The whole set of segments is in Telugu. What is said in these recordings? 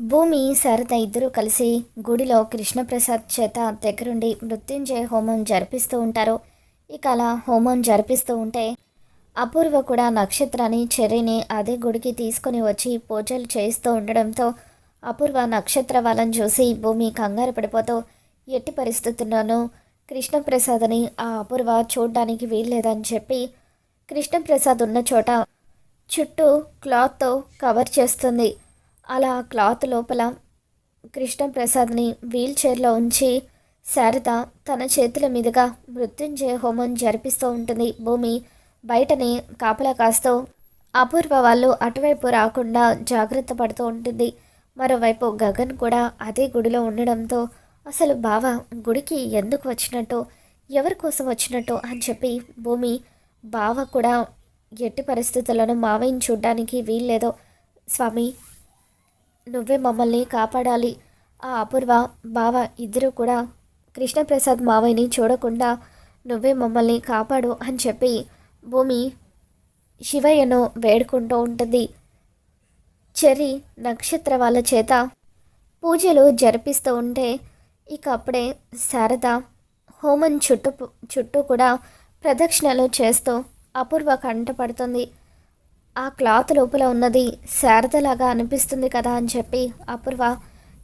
భూమి శారద ఇద్దరూ కలిసి గుడిలో కృష్ణప్రసాద్ చేత దగ్గరుండి మృత్యుంజయ హోమం జరిపిస్తూ ఉంటారు. ఇక అలా హోమం జరిపిస్తూ ఉంటే అపూర్వ కూడా నక్షత్రాన్ని చెర్రీని అదే గుడికి తీసుకొని వచ్చి పూజలు చేయిస్తూ ఉండడంతో అపూర్వ నక్షత్ర వాళ్ళని చూసి భూమి కంగారు పడిపోతూ ఎట్టి పరిస్థితుల్లోనూ కృష్ణప్రసాద్ని ఆ అపూర్వ చూడడానికి వీల్లేదని చెప్పి కృష్ణప్రసాద్ ఉన్న చోట చుట్టూ క్లాత్తో కవర్ చేస్తుంది. అలా క్లాత్ లోపల కృష్ణప్రసాద్ని వీల్ చైర్లో ఉంచి శారద తన చేతుల మీదుగా మృత్యుంజయ హోమం జరిపిస్తూ ఉంటుంది. భూమి బయటనే కాపలా కాస్తూ అపూర్వ వాళ్ళు అటువైపు రాకుండా జాగ్రత్త పడుతూ ఉంటుంది. మరోవైపు గగన్ కూడా అదే గుడిలో ఉండడంతో అసలు బావ గుడికి ఎందుకు వచ్చినట్టు ఎవరి కోసం వచ్చినట్టు అని చెప్పి భూమి బావ కూడా ఎట్టి పరిస్థితులను మావయ్యని చూడ్డానికి వీల్లేదో. స్వామి నువ్వే మమ్మల్ని కాపాడాలి. ఆ అపూర్వ బావ ఇద్దరు కూడా కృష్ణప్రసాద్ మావయ్యని చూడకుండా నువ్వే మమ్మల్ని కాపాడు అని చెప్పి భూమి శివయ్యను వేడుకుంటూ ఉంటుంది. చెరి నక్షత్ర వాళ్ళ చేత పూజలు జరిపిస్తూ ఉంటే ఇక అప్పుడే శారద హోమం చుట్టూ చుట్టూ కూడా ప్రదక్షిణలు చేస్తూ అపూర్వ కంటపడుతుంది ఆ క్లాత్ లోపల ఉన్నది శారదలాగా అనిపిస్తుంది కదా అని చెప్పి అపూర్వ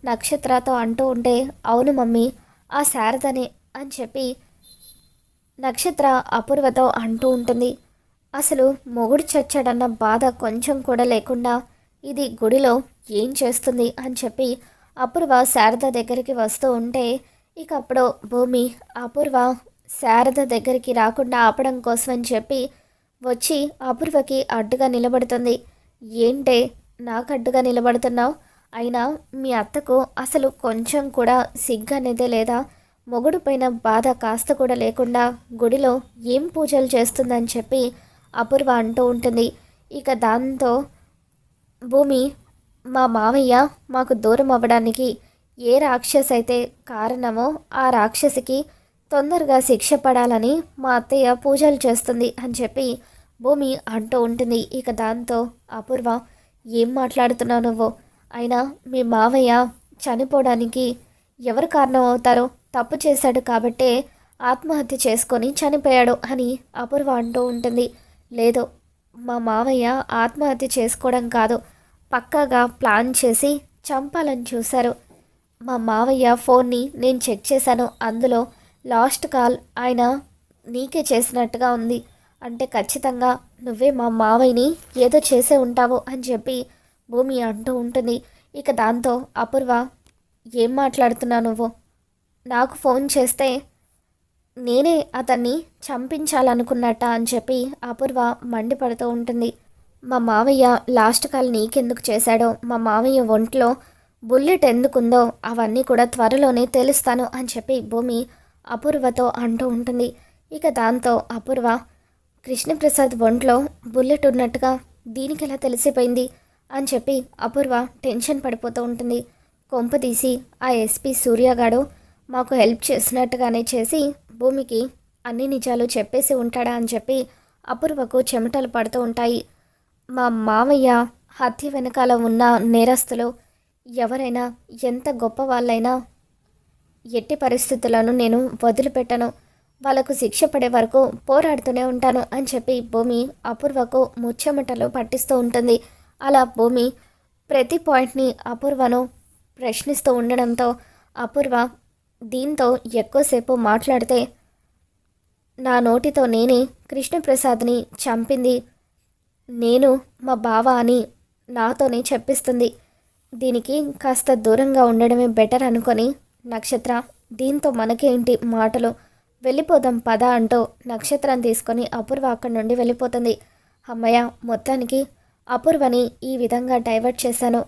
నక్షత్రతో అంటూ ఉంటే అవును మమ్మీ ఆ శారదనే అని చెప్పి నక్షత్ర అపూర్వతో అంటూ ఉంటుంది. అసలు మొగుడు చచ్చాడన్న బాధ కొంచెం కూడా లేకుండా ఇది గుడిలో ఏం చేస్తుంది అని చెప్పి అపూర్వ శారద దగ్గరికి వస్తూ ఉంటే ఇక అప్పుడు భూమి అపూర్వ శారద దగ్గరికి రాకుండా ఆపడం కోసం అని చెప్పి వచ్చి అపూర్వకి అడ్డుగా నిలబడుతుంది. ఏంటే నాకు అడ్డుగా నిలబడుతున్నావు? అయినా మీ అత్తకు అసలు కొంచెం కూడా సిగ్గనేదే లేదా? మొగుడు పైన బాధ కాస్త కూడా లేకుండా గుడిలో ఏం పూజలు చేస్తుందని చెప్పి అపూర్వ అంటూ ఉంటుంది. ఇక దాంతో భూమి మా మావయ్య మాకు దూరం అవ్వడానికి ఏ రాక్షస్ అయితే కారణమో ఆ రాక్షసికి తొందరగా శిక్ష పడాలని మా అత్తయ్య పూజలు చేస్తుంది అని చెప్పి భూమి అంటూ ఉంటుంది. ఇక దాంతో అపూర్వ ఏం మాట్లాడుతున్నావు నువ్వు? అయినా మీ మావయ్య చనిపోవడానికి ఎవరు కారణం అవుతారో తప్పు చేశాడు కాబట్టే ఆత్మహత్య చేసుకొని చనిపోయాడు అని అపూర్వ అంటూ ఉంటుంది. లేదు మా మావయ్య ఆత్మహత్య చేసుకోవడం కాదు పక్కాగా ప్లాన్ చేసి చంపాలని చూశారు. మా మావయ్య ఫోన్ని నేను చెక్ చేశాను. అందులో లాస్ట్ కాల్ ఆయన నీకే చేసినట్టుగా ఉంది. అంటే ఖచ్చితంగా నువ్వే మా మావయ్యని ఏదో చేసే ఉంటావు అని చెప్పి భూమి అంటూ ఉంటుంది. ఇక దాంతో అపూర్వ ఏం మాట్లాడుతున్నావు నువ్వు? నాకు ఫోన్ చేస్తే నేనే అతన్ని చంపించాలనుకున్నట్ట అని చెప్పి అపూర్వ మండిపడుతూ ఉంటుంది. మా మావయ్య లాస్ట్ కాల్ నీకెందుకు చేశాడో మా మావయ్య ఒంట్లో బుల్లెట్ ఎందుకుందో అవన్నీ కూడా త్వరలోనే తెలుస్తాను అని చెప్పి భూమి అపూర్వతో అంటూ ఉంటుంది. ఇక దాంతో అపూర్వ కృష్ణప్రసాద్ ఒంట్లో బుల్లెట్ ఉన్నట్టుగా దీనికి ఎలా తెలిసిపోయింది అని చెప్పి అపూర్వ టెన్షన్ పడిపోతూ ఉంటుంది. కొంప తీసి ఆ ఎస్పీ సూర్యగాడు మాకు హెల్ప్ చేసినట్టుగానే చేసి భూమికి అన్ని నిజాలు చెప్పేసి ఉంటాడా అని చెప్పి అపూర్వకు చెమటలు పడుతూ ఉంటాయి. మా మామయ్య హత్య వెనకాల ఉన్న నేరస్తులు ఎవరైనా ఎంత గొప్ప వాళ్ళైనా ఎట్టి పరిస్థితులను నేను వదిలిపెట్టను. వాళ్ళకు శిక్ష పడే వరకు పోరాడుతూనే ఉంటాను అని చెప్పి భూమి అపూర్వకు ముచ్చెమటలు పట్టిస్తూ ఉంటుంది. అలా భూమి ప్రతి పాయింట్ని అపూర్వను ప్రశ్నిస్తూ ఉండడంతో అపూర్వ దీంతో ఎక్కువసేపు మాట్లాడితే నా నోటితో నేనే కృష్ణప్రసాద్ని చంపింది. నేను మా బావ అని నాతోనే చెప్పిస్తుంది. దీనికి కాస్త దూరంగా ఉండడమే బెటర్ అనుకొని నక్షత్ర దీంతో మనకేంటి మాటలు? వెళ్ళిపోదాం పద అంటూ నక్షత్రం తీసుకొని అపూర్వ అక్కడి నుండి వెళ్ళిపోతుంది. అమ్మయ్య మొత్తానికి అపూర్వని ఈ విధంగా డైవర్ట్ చేశాను.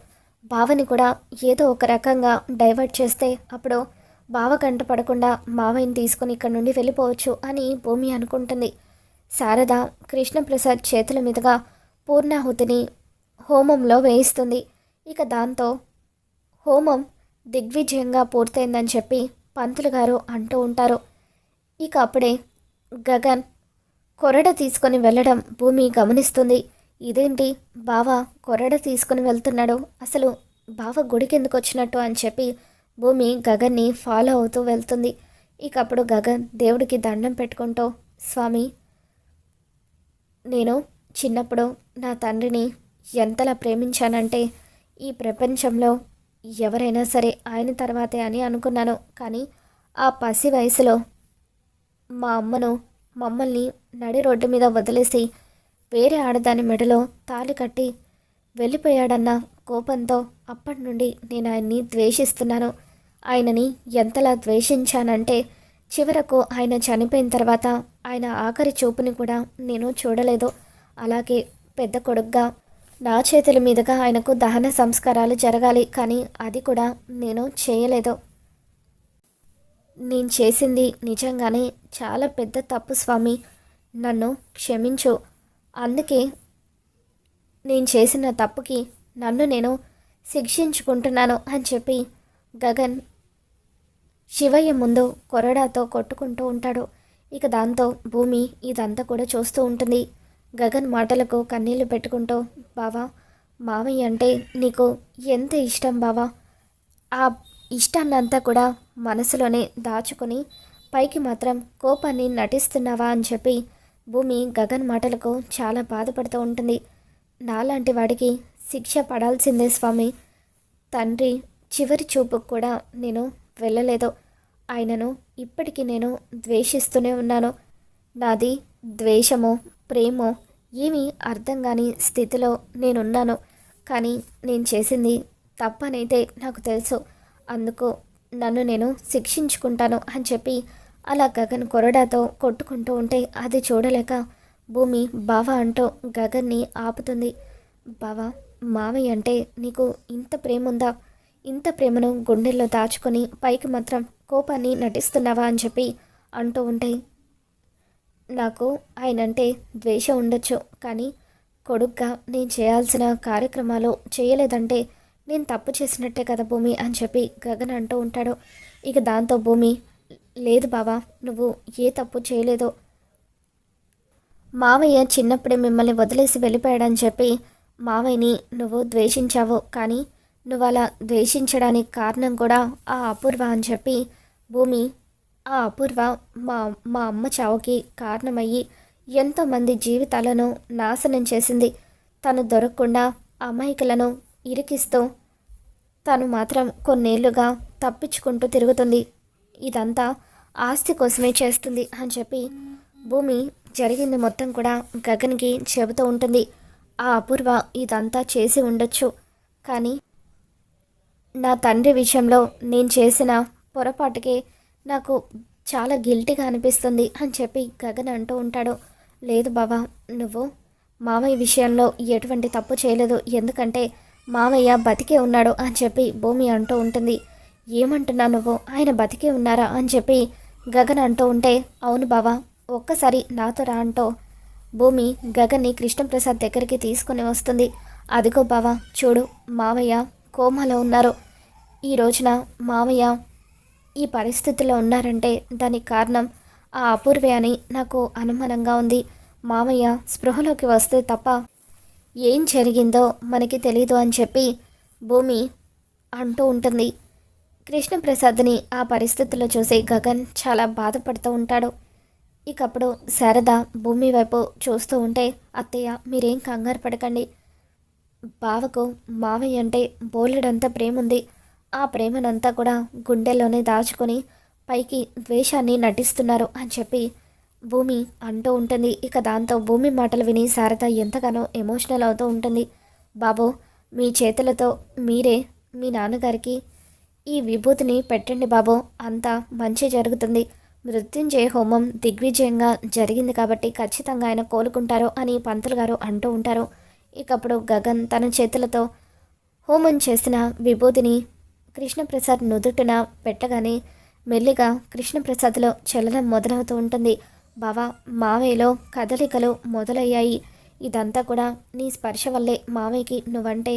బావని కూడా ఏదో ఒక రకంగా డైవర్ట్ చేస్తే అప్పుడు బావ కంట పడకుండా మావయ్యని తీసుకొని ఇక్కడ నుండి వెళ్ళిపోవచ్చు అని భూమి అనుకుంటుంది. శారద కృష్ణప్రసాద్ చేతుల మీదుగా పూర్ణాహుతిని హోమంలో వేయిస్తుంది. ఇక దాంతో హోమం దిగ్విజయంగా పూర్తయిందని చెప్పి పంతులు గారు అంటూ ఉంటారు. ఇక అప్పుడే గగన్ కొరడ తీసుకొని వెళ్ళడం భూమి గమనిస్తుంది. ఇదేంటి? బావ కొరడ తీసుకుని వెళ్తున్నాడు. అసలు బావ గుడికెందుకు వచ్చినట్టు అని చెప్పి భూమి గగన్ని ఫాలో అవుతూ వెళ్తుంది. ఇక అప్పుడు గగన్ దేవుడికి దండం పెట్టుకుంటూ స్వామి నేను చిన్నప్పుడు నా తండ్రిని ఎంతలా ప్రేమించానంటే ఈ ప్రపంచంలో ఎవరైనా సరే ఆయన తర్వాతే అని అనుకున్నాను. కానీ ఆ పసి వయసులో మా అమ్మను మమ్మల్ని నడి రోడ్డు మీద వదిలేసి వేరే ఆడదాని మెడలో తాళి కట్టి వెళ్ళిపోయాడన్న కోపంతో అప్పటి నుండి నేను ఆయన్ని ద్వేషిస్తున్నాను. ఆయనని ఎంతలా ద్వేషించానంటే చివరకు ఆయన చనిపోయిన తర్వాత ఆయన ఆఖరి చూపుని కూడా నేను చూడలేదు. అలాగే పెద్ద కొడుగ్గా నా చేతుల మీదుగా ఆయనకు దహన సంస్కారాలు జరగాలి కానీ అది కూడా నేను చేయలేదు. నేను చేసింది నిజంగానే చాలా పెద్ద తప్పు స్వామి. నన్ను క్షమించు. అందుకే నేను చేసిన తప్పుకి నన్ను నేను శిక్షించుకుంటున్నాను అని చెప్పి గగన్ శివయ్య ముందు కొరడాతో కొట్టుకుంటూ ఉంటాడు. ఇక దాంతో భూమి ఇదంతా కూడా చూస్తూ ఉంటుంది. గగన్ మాటలకు కన్నీళ్ళు పెట్టుకుంటూ బావా మావయ్య అంటే నీకు ఎంత ఇష్టం బావా? ఆ ఇష్టాన్నంతా కూడా మనసులోనే దాచుకొని పైకి మాత్రం కోపాన్ని నటిస్తున్నావా అని చెప్పి భూమి గగన్ మాటలకు చాలా బాధపడుతూ ఉంటుంది. నాలాంటి వాడికి శిక్ష పడాల్సిందే స్వామి. తండ్రి చివరి చూపుకు కూడా నేను వెళ్ళలేదు. ఆయనను ఇప్పటికీ నేను ద్వేషిస్తూనే ఉన్నాను. నాది ద్వేషమో ప్రేమో ఏమీ అర్థం కాని స్థితిలో నేనున్నాను. కానీ నేను చేసింది తప్పనైతే నాకు తెలుసు. అందుకు నన్ను నేను శిక్షించుకుంటాను అని చెప్పి అలా గగన్ కొరడాతో కొట్టుకుంటూ ఉంటే అది చూడలేక భూమి బావ అంటూ గగన్ని ఆపుతుంది. బావ మావయ్య అంటే నీకు ఇంత ప్రేమ ఉందా? ఇంత ప్రేమను గుండెల్లో దాచుకొని పైకి మాత్రం కోపాన్ని నటిస్తున్నావా అని చెప్పి అంటూ ఉంటే నాకు ఆయనంటే ద్వేషం ఉండొచ్చు కానీ కొడుగ్గా నేను చేయాల్సిన కార్యక్రమాలు చేయలేదంటే నేను తప్పు చేసినట్టే కదా భూమి అని చెప్పి గగన్ అంటూ ఉంటాడు. ఇక దాంతో భూమి లేదు బావా నువ్వు ఏ తప్పు చేయలేదో. మావయ్య చిన్నప్పుడే మిమ్మల్ని వదిలేసి వెళ్ళిపోయాడని చెప్పి మావయ్యని నువ్వు ద్వేషించావు కానీ నువ్వు అలా ద్వేషించడానికి కారణం కూడా ఆ అపూర్వ అని చెప్పి భూమి ఆ అపూర్వ మా మా అమ్మ చావుకి కారణమయ్యి ఎంతోమంది జీవితాలను నాశనం చేసింది. తను దొరకకుండా అమాయకులను ఇరికిస్తూ తను మాత్రం కొన్నేళ్ళుగా తప్పించుకుంటూ తిరుగుతుంది. ఇదంతా ఆస్తి కోసమే చేస్తుంది అని చెప్పి భూమి జరిగింది మొత్తం కూడా గగన్కి చెబుతూ ఉంటుంది. ఆ అపూర్వ ఇదంతా చేసి ఉండొచ్చు. కానీ నా తండ్రి విషయంలో నేను చేసిన పొరపాటుకే నాకు చాలా గిల్టీగా అనిపిస్తుంది అని చెప్పి గగన్ అంటూ ఉంటాడు. లేదు బాబా నువ్వు మామయ్య విషయంలో ఎటువంటి తప్పు చేయలేదు. ఎందుకంటే మామయ్య బతికే ఉన్నాడు అని చెప్పి భూమి అంటూ ఉంటుంది. ఏమంటున్నా నువ్వు? ఆయన బతికే ఉన్నారా అని చెప్పి గగన్ అంటూ ఉంటే అవును బావా ఒక్కసారి నాతో రా అంటూ భూమి గగన్ని కృష్ణప్రసాద్ దగ్గరికి తీసుకుని వస్తుంది. అదిగో బావా చూడు మావయ్య కోమాలో ఉన్నారు. ఈ రోజున మావయ్య ఈ పరిస్థితిలో ఉన్నారంటే దానికి కారణం ఆ అపూర్వే అని నాకు అనుమానంగా ఉంది. మామయ్య స్పృహలోకి వస్తే తప్ప ఏం జరిగిందో మనకి తెలీదు అని చెప్పి భూమి అంటూ ఉంటుంది. కృష్ణప్రసాద్ని ఆ పరిస్థితుల్లో చూసి గగన్ చాలా బాధపడుతూ ఉంటాడు. ఇకప్పుడు శారద భూమి వైపు చూస్తూ ఉంటే అత్తయ్య మీరేం కంగారు పడకండి. బావకు మావయ్య అంటే బోలెడంత ప్రేమ ఉంది ఆ ప్రేమనంతా కూడా గుండెల్లోనే దాచుకొని పైకి ద్వేషాన్ని నటిస్తున్నారు అని చెప్పి భూమి అంటూ ఉంటుంది. ఇక దాంతో భూమి మాటలు విని శారద ఎంతగానో ఎమోషనల్ అవుతూ ఉంటుంది. బాబు మీ చేతులతో మీరే మీ నాన్నగారికి ఈ విభూతిని పెట్టండి బాబు. అంతా మంచి జరుగుతుంది. మృత్యుంజయ హోమం దిగ్విజయంగా జరిగింది కాబట్టి ఖచ్చితంగా ఆయన కోలుకుంటారు అని పంతులు గారు అంటూ ఉంటారు. ఇకప్పుడు గగన్ తన చేతులతో హోమం చేసిన విభూతిని కృష్ణప్రసాద్ నుదుటిన పెట్టగానే మెల్లిగా కృష్ణప్రసాద్లో చలనం మొదలవుతూ ఉంటుంది. బావా మావయ్యలో కదలికలు మొదలయ్యాయి. ఇదంతా కూడా నీ స్పర్శ వల్లే మావయ్యకి నువ్వంటే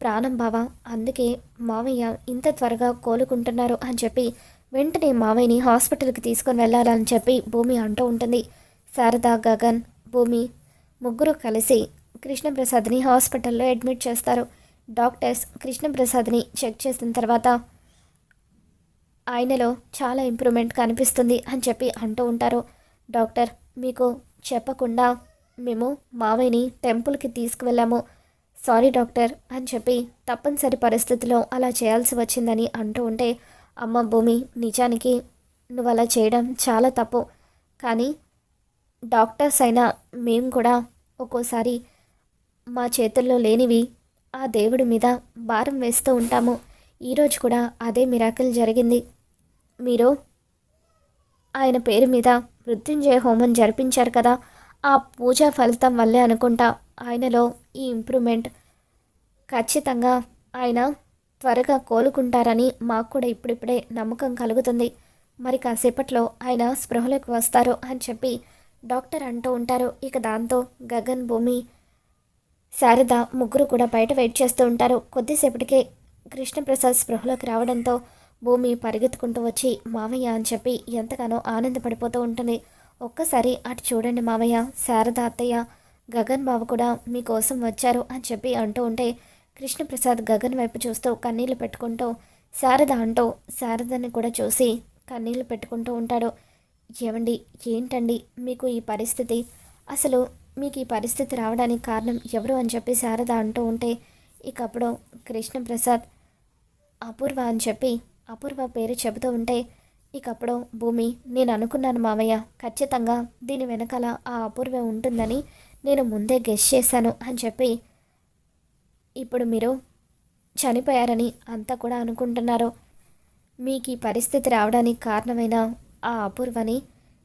ప్రాణం బావా. అందుకే మావయ్య ఇంత త్వరగా కోలుకుంటున్నారు అని చెప్పి వెంటనే మావయ్యని హాస్పిటల్కి తీసుకొని వెళ్ళాలని చెప్పి భూమి అంటూ ఉంటుంది. శారదా గగన్ భూమి ముగ్గురు కలిసి కృష్ణప్రసాద్ని హాస్పిటల్లో అడ్మిట్ చేస్తారు. డాక్టర్స్ కృష్ణప్రసాద్ని చెక్ చేసిన తర్వాత ఆయనలో చాలా ఇంప్రూవ్మెంట్ కనిపిస్తుంది అని చెప్పి అంటూ ఉంటారు. డాక్టర్ మీకు చెప్పకుండా మేము మావయ్యని టెంపుల్కి తీసుకువెళ్ళాము. సారీ డాక్టర్ అని చెప్పి తప్పనిసరి పరిస్థితిలో అలా చేయాల్సి వచ్చిందని అంటూ ఉంటే అమ్మ భూమి నిజానికి నువ్వు అలా చేయడం చాలా తప్పు. కానీ డాక్టర్స్ అయినా మేము కూడా ఒక్కోసారి మా చేతుల్లో లేనివి ఆ దేవుడి మీద భారం వేస్తూ ఉంటాము. ఈరోజు కూడా అదే మిరాకిల్ జరిగింది. మీరు ఆయన పేరు మీద మృత్యుంజయ హోమం జరిపించారు కదా. ఆ పూజ ఫలితం వల్లే అనుకుంటా ఆయనలో ఈ ఇంప్రూవ్మెంట్. ఖచ్చితంగా ఆయన త్వరగా కోలుకుంటారని మాకు కూడా ఇప్పుడిప్పుడే నమ్మకం కలుగుతుంది. మరి కాసేపట్లో ఆయన స్పృహలోకి వస్తారు అని చెప్పి డాక్టర్ అంటూ ఉంటారు. ఇక దాంతో గగన్ భూమి శారద ముగ్గురు కూడా బయట వెయిట్ చేస్తూ ఉంటారు. కొద్దిసేపటికే కృష్ణప్రసాద్ స్పృహలోకి రావడంతో భూమి పరిగెత్తుకుంటూ వచ్చి మావయ్య అని చెప్పి ఎంతగానో ఆనందపడిపోతూ ఉంటుంది. ఒక్కసారి అటు చూడండి మావయ్య శారద అత్తయ్య గగన్ బాబు కూడా మీకోసం వచ్చారు అని చెప్పి అంటూ ఉంటే కృష్ణప్రసాద్ గగన్ వైపు చూస్తూ కన్నీళ్ళు పెట్టుకుంటూ శారద అంటూ శారదని కూడా చూసి కన్నీళ్ళు పెట్టుకుంటూ ఉంటాడు. ఏమండి ఏంటండి మీకు ఈ పరిస్థితి? అసలు మీకు ఈ పరిస్థితి రావడానికి కారణం ఎవరు? అని చెప్పి శారద అంటూ ఉంటే ఇకప్పుడు కృష్ణప్రసాద్ అపూర్వ అని చెప్పి అపూర్వ పేరు చెబుతూ ఉంటే ఇక అప్పుడు భూమి నేను అనుకున్నాను మావయ్య. ఖచ్చితంగా దీని వెనకాల ఆ అపూర్వ ఉంటుందని నేను ముందే గెస్ చేశాను అని చెప్పి ఇప్పుడు మీరు చనిపోయారని అంతా కూడా అనుకుంటున్నారు. మీకు ఈ పరిస్థితి రావడానికి కారణమైన ఆ అపూర్వని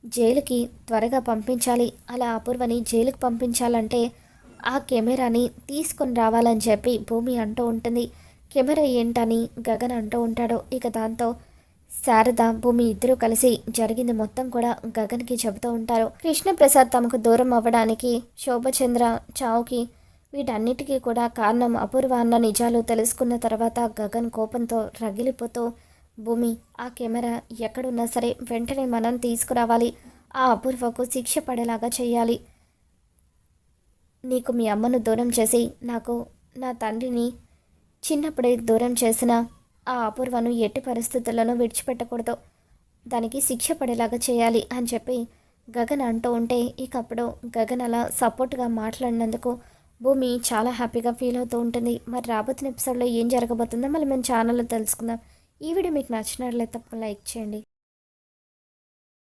జైలుకి త్వరగా పంపించాలి. అలా అపూర్వని జైలుకి పంపించాలంటే ఆ కెమెరాని తీసుకొని రావాలని చెప్పి భూమి అంటూ ఉంటుంది. కెమెరా ఏంటని గగన్ అంటూ ఉంటాడు. ఇక దాంతో శారద భూమి ఇద్దరూ కలిసి జరిగింది మొత్తం కూడా గగన్కి చెబుతూ ఉంటారు. కృష్ణప్రసాద్ తమకు దూరం అవ్వడానికి శోభచంద్ర చావుకి వీటన్నిటికీ కూడా కారణం అపూర్వ అన్న నిజాలు తెలుసుకున్న తర్వాత గగన్ కోపంతో రగిలిపోతూ భూమి ఆ కెమెరా ఎక్కడున్నా సరే వెంటనే మనం తీసుకురావాలి. ఆ అపూర్వకు శిక్ష పడేలాగా చేయాలి నీకు మీ అమ్మను దూరం చేసి నాకు నా తండ్రిని చిన్నప్పుడే దూరం చేసిన ఆ అపూర్వను ఎట్టి పరిస్థితుల్లోనూ విడిచిపెట్టకూడదు. దానికి శిక్ష పడేలాగా చేయాలి అని చెప్పి గగన్ అంటూ ఉంటే ఇకప్పుడు గగన్ అలా సపోర్ట్గా మాట్లాడినందుకు భూమి చాలా హ్యాపీగా ఫీల్ అవుతూ ఉంటుంది. మరి రాబోతున్న ఎపిసోడ్లో ఏం జరగబోతుందో మళ్ళీ మేము ఛానల్లో తెలుసుకుందాం. ఈ వీడియో మీకు నచ్చినట్లయితే తప్పకుండా లైక్ చేయండి.